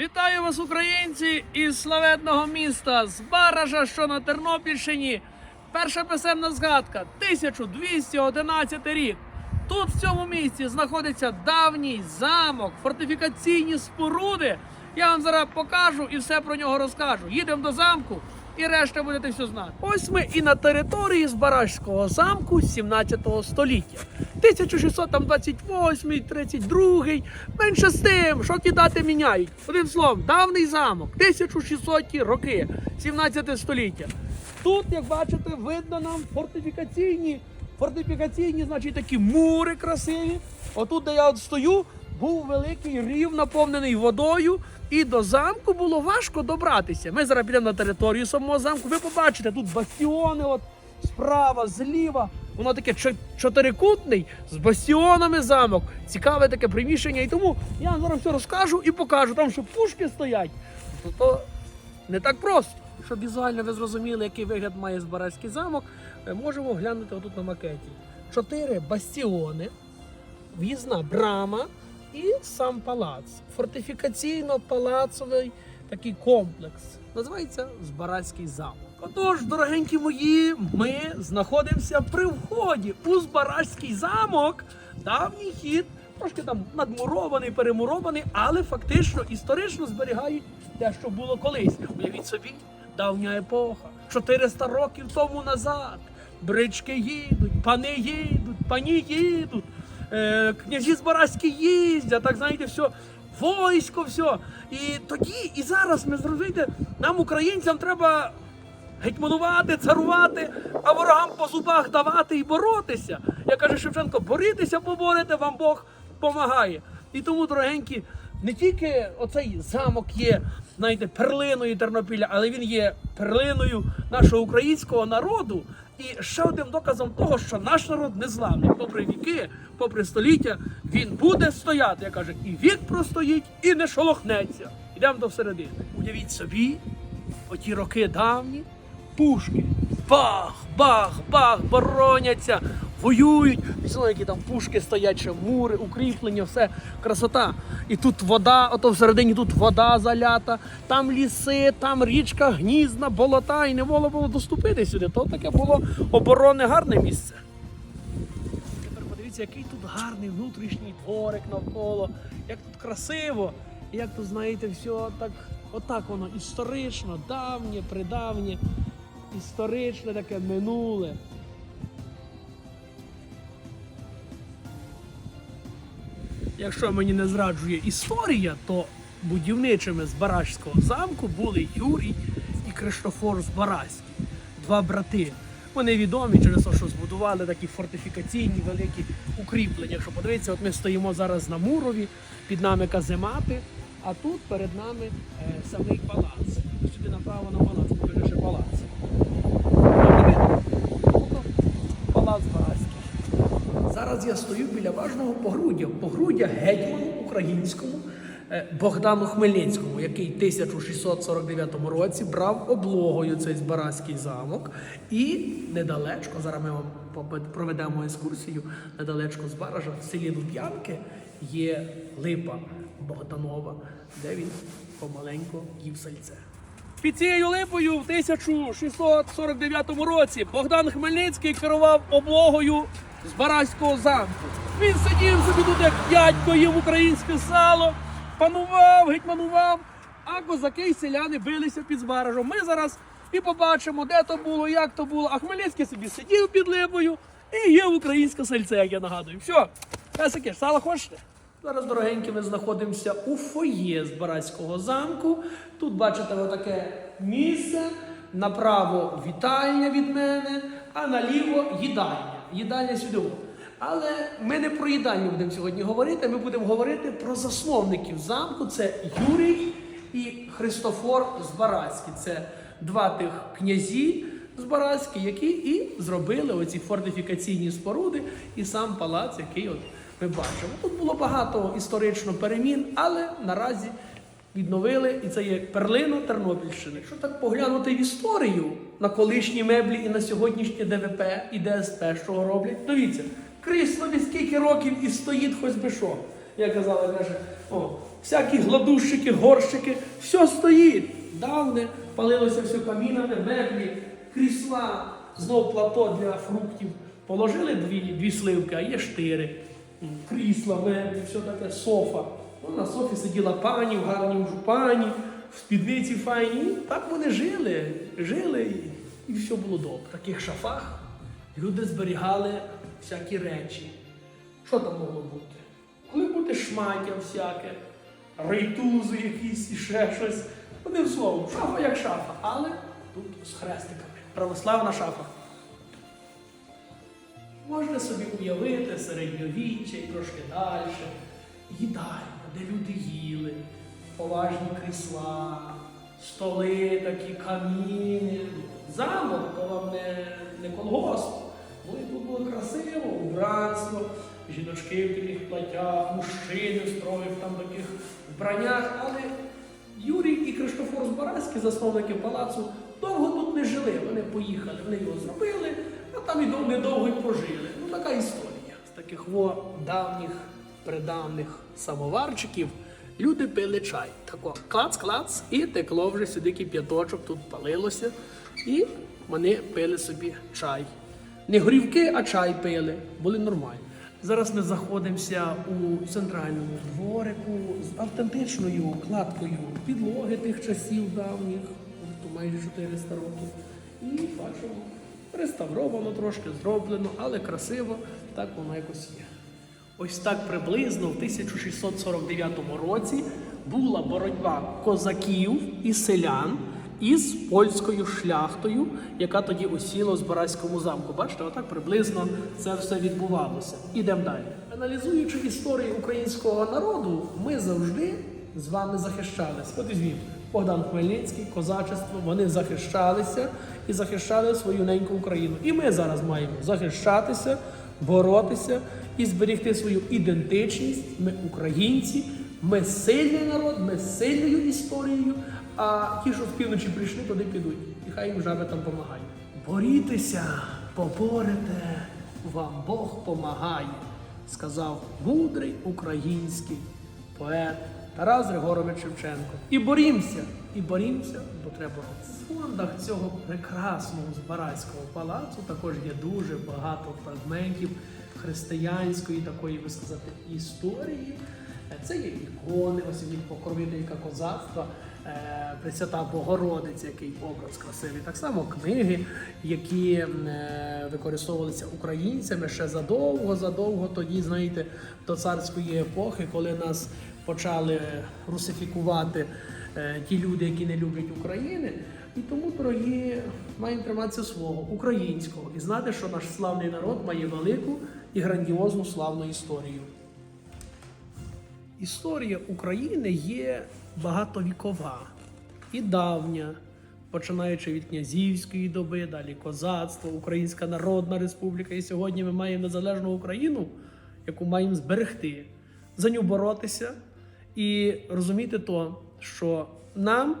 Вітаю вас, українці, із славетного міста з Баража, що на Тернопільщині. Перша писемна згадка 1211 рік. Тут, в цьому місці, знаходиться давній замок, фортифікаційні споруди. Я вам зараз покажу і все про нього розкажу. Їдемо до замку і решта будете все знати. Ось ми і на території Збаражського замку 17 століття. 1628, 32, менше з тим, що ті дати міняють. Одним словом, давній замок, 1600 роки, 17 століття. Тут, як бачите, видно нам фортифікаційні, фортифікаційні, значить, такі мури красиві. Отут, де я от стою, був великий рів, наповнений водою, і до замку було важко добратися. Ми зараз підемо на територію самого замку. Ви побачите, тут бастіони, от справа, зліва. Воно таке чотирикутний з бастіонами замок. Цікаве таке приміщення. І тому я вам зараз все розкажу і покажу. Там що пушки стоять. То, то не так просто. Щоб візуально ви зрозуміли, який вигляд має Збаразький замок, можемо глянути отут на макеті. Чотири бастіони, в'їзна брама і сам палац. Фортифікаційно-палацовий такий комплекс. Називається Збаразький замок. Отож, дорогенькі мої, ми знаходимося при вході у Збаразький замок. Давній хід, трошки там надмурований, перемурований, але фактично історично зберігають те, що було колись. Уявіть собі, давня епоха, 400 років тому назад. Брички їдуть, пани їдуть, пані їдуть, княжі Збаразькі їздять, так знаєте, все, войсько, все. І тоді, і зараз ми зрозумієте, нам, українцям, треба гетьманувати, царувати, а ворогам по зубах давати і боротися. Я каже Шевченко, борітеся, поборете, вам Бог помагає. І тому, дорогенькі, не тільки оцей замок є, знаєте, перлиною Тернопіля, але він є перлиною нашого українського народу. І ще одним доказом того, що наш народ незламний, попри віки, попри століття, він буде стояти. Я кажу, і вік простоїть, і не шолохнеться. Йдемо до середини. Уявіть собі, оті роки давні, пушки. Бах, бах, бах, бороняться, воюють. Після які там пушки стоять, ще мури, укріплення, все красота. І тут вода, ото всередині тут вода залята, там ліси, там річка, гнізна, болота, і не було було доступити сюди. То таке було оборонне гарне місце. Тепер подивіться, який тут гарний внутрішній дворик навколо, як тут красиво, і як тут, знаєте, все так, отак воно історично, давнє, придавнє, історичне таке минуле. Якщо мені не зраджує історія, то будівничими з Барашського замку були Юрій і Криштофор Збаразький, два брати. Вони відомі через те, що збудували такі фортифікаційні великі укріплення. Якщо подивитися, от ми стоїмо зараз на Мурові, під нами каземати, а тут перед нами е, самий палац. Сюди направо на палац, покажи ще палац. Там не видно? Ну, Палац Збаразький. Зараз я стою біля важного погруддя, погруддя гетьману українському е, Богдану Хмельницькому, який в 1649 році брав облогою цей Збаразький замок. І недалечко, зараз ми вам проведемо екскурсію, недалечко з Баража, в селі Луб'янки є липа Богданова, де він помаленьку їв сальце. Під цією липою в 1649 році Богдан Хмельницький керував облогою з Бараського замку. Він сидів собі тут як дядько, їв українське сало, панував, гетьманував, а козаки й селяни билися під Збаражем. Ми зараз і побачимо, де то було, як то було. А Хмельницький собі сидів під липою і їв українське сальце, як я нагадую. Все, песики, сало хочете? Зараз, дорогенькі, ми знаходимося у фоє з Барацького замку. Тут бачите отаке місце. Направо вітальня від мене, а наліво їдальня. Їдальня сюди. Але ми не про їдальню будемо сьогодні говорити. Ми будемо говорити про засновників замку. Це Юрій і Христофор Збаразький. Це два тих князі Збаразькі, які і зробили оці фортифікаційні споруди і сам палац, який от ми бачимо. Тут було багато історично перемін, але наразі відновили, і це є перлина Тернопільщини. Якщо так поглянути в історію на колишні меблі і на сьогоднішнє ДВП і ДСП, що роблять, дивіться, крісло від скільки років і стоїть хоч би що. Я казала, каже, о, всякі гладущики, горщики, все стоїть. Давне палилося все камінами, меблі, крісла, знов плато для фруктів. Положили дві, дві сливки, а є штири, крісла, меблі, все таке, софа. Ну, на софі сиділа пані в гарній жупані, в спідниці файні. Так вони жили, жили і, і все було добре. В таких шафах люди зберігали всякі речі. Що там могло бути? Коли бути шмаття всяке, рейтузи якісь і ще щось. Одним словом, шафа як шафа, але тут з хрестиками. Православна шафа. Можна собі уявити середньовіччя і трошки далі. Їдальня, де люди їли, поважні крісла, столи такі, каміни. Замок то вам не, не колгосп. Ну і тут було красиво, убранство, жіночки в таких платях, мужчини в там таких вбраннях. Але Юрій і Криштофор Збаразький, засновники палацу, довго тут не жили. Вони поїхали, вони його зробили, там і дов- недовго й пожили. Ну така історія. З таких во давніх, придавних самоварчиків люди пили чай. Тако клац-клац, і текло вже сюди кип'яточок, тут палилося. І вони пили собі чай. Не горівки, а чай пили. Були нормальні. Зараз ми знаходимося у центральному дворику з автентичною кладкою підлоги тих часів давніх, майже 400 років. І бачимо, реставровано трошки, зроблено, але красиво, так воно якось є. Ось так приблизно в 1649 році була боротьба козаків і селян із польською шляхтою, яка тоді осіла у Збаразькому замку. Бачите, отак приблизно це все відбувалося. Ідемо далі. Аналізуючи історію українського народу, ми завжди з вами захищалися. От Богдан Хмельницький, козачество, вони захищалися і захищали свою неньку Україну. І ми зараз маємо захищатися, боротися і зберегти свою ідентичність. Ми українці, ми сильний народ, ми сильною історією. А ті, що з півночі прийшли, туди підуть. І хай їм жаби там допомагають. Борітеся, поборете, вам Бог помагає, сказав мудрий український поет Тарас Григорович Шевченко. І борімося, і борімося, бо треба. В фондах цього прекрасного Збаразького палацу також є дуже багато фрагментів християнської такої, би сказати, історії. Е, Це є ікони, ось від покровителька козацтва, е, Пресвята Богородиця, який образ красивий. Так само книги, які е, використовувалися українцями ще задовго, задовго тоді, знаєте, до царської епохи, коли нас почали русифікувати ті люди, які не люблять України. І тому, дорогі, маємо триматися свого українського і знати, що наш славний народ має велику і грандіозну славну історію. Історія України є багатовікова і давня, починаючи від князівської доби, далі козацтво, Українська Народна Республіка. І сьогодні ми маємо незалежну Україну, яку маємо зберегти, за нього боротися і розуміти то, що нам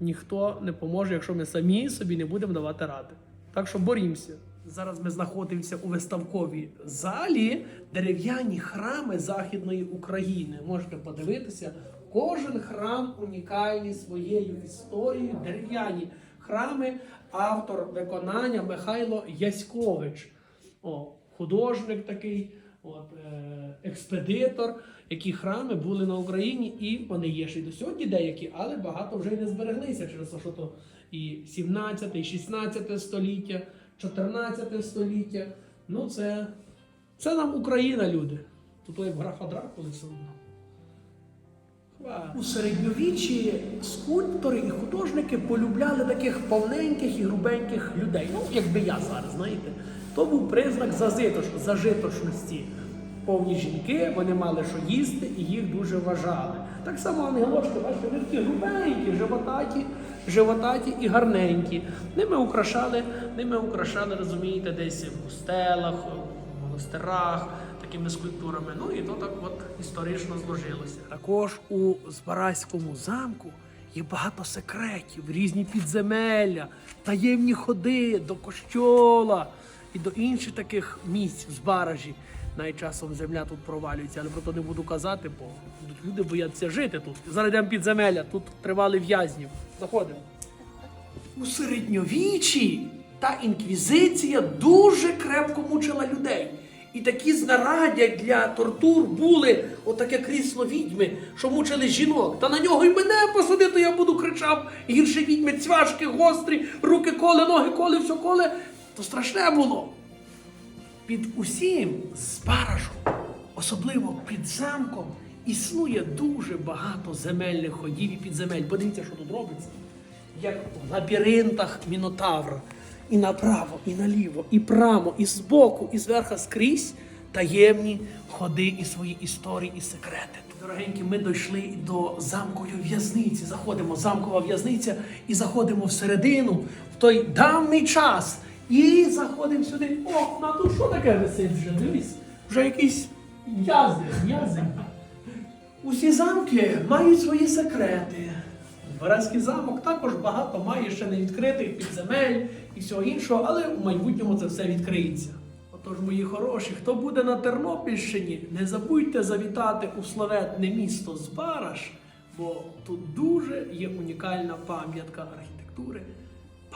ніхто не поможе, якщо ми самі собі не будемо давати ради. Так що борімося. Зараз ми знаходимося у виставковій залі дерев'яні храми Західної України. Можете подивитися, кожен храм унікальний своєю історією. Дерев'яні храми, автор виконання Михайло Яськович. О, художник такий, от, е, експедитор, які храми були на Україні, і вони є ще й до сьогодні деякі, але багато вже й не збереглися через те, що то і 17, і 16 століття, 14 століття. Ну, це, це нам Україна, люди. Тут як графа Дракули все одно. У середньовіччі скульптори і художники полюбляли таких повненьких і грубеньких людей. Ну, якби я зараз, знаєте. То був признак зазиточ, зажиточності. Повні жінки, вони мали що їсти і їх дуже вважали. Так само ангелочки, бачите, вони такі грубенькі, животаті, животаті і гарненькі. Ними украшали, ними украшали, розумієте, десь в костелах, в монастирах, такими скульптурами. Ну і то так от історично зложилося. Також у Збаразькому замку є багато секретів, різні підземелля, таємні ходи до кощола і до інших таких місць в Збаражі, Навіть часом земля тут провалюється, але про то не буду казати, бо люди бояться жити тут. Зараз йдемо під тут тривали в'язнів. Заходимо. У середньовіччі та інквізиція дуже крепко мучила людей. І такі знаряддя для тортур були отаке крісло відьми, що мучили жінок. Та на нього й мене посади, то я буду кричав. Гірше відьми, цвяшки, гострі, руки коле, ноги коле, все коле. То страшне було. Під усім спарашом, особливо під замком, існує дуже багато земельних ходів і підземель. Подивіться, що тут робиться. Як в лабіринтах Мінотавра. І направо, і наліво, і прямо, і збоку, і зверху скрізь таємні ходи і свої історії і секрети. Дорогенькі, ми дійшли до замкової в'язниці. Заходимо, замкова в'язниця, і заходимо всередину в той давний час. І заходимо сюди. О, на тут що таке висить вже? Дивись, вже якийсь в'язень, в'язень. Усі замки мають свої секрети. Вараський замок також багато має ще не відкритих підземель і всього іншого, але в майбутньому це все відкриється. Отож, мої хороші, хто буде на Тернопільщині, не забудьте завітати у славетне місто Збараш, бо тут дуже є унікальна пам'ятка архітектури,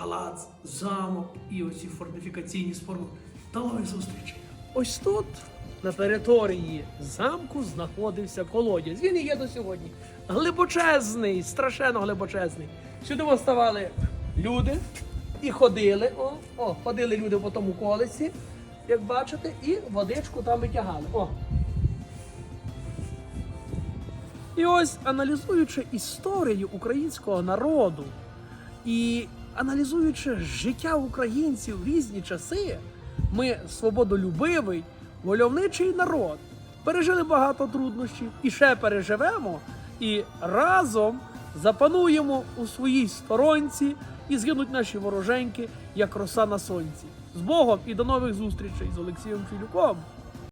палац, замок і оці фортифікаційні споруди. До нових зустрічей! Ось тут, на території замку, знаходився колодязь. Він і є до сьогодні. Глибочезний, страшенно глибочезний. Сюди вставали люди і ходили. О, о, ходили люди по тому колесі, як бачите, і водичку там витягали. О. І ось аналізуючи історію українського народу і аналізуючи життя українців в різні часи, ми свободолюбивий, вольовничий народ. Пережили багато труднощів і ще переживемо, і разом запануємо у своїй сторонці і згинуть наші вороженьки, як роса на сонці. З Богом і до нових зустрічей з Олексієм Філюком.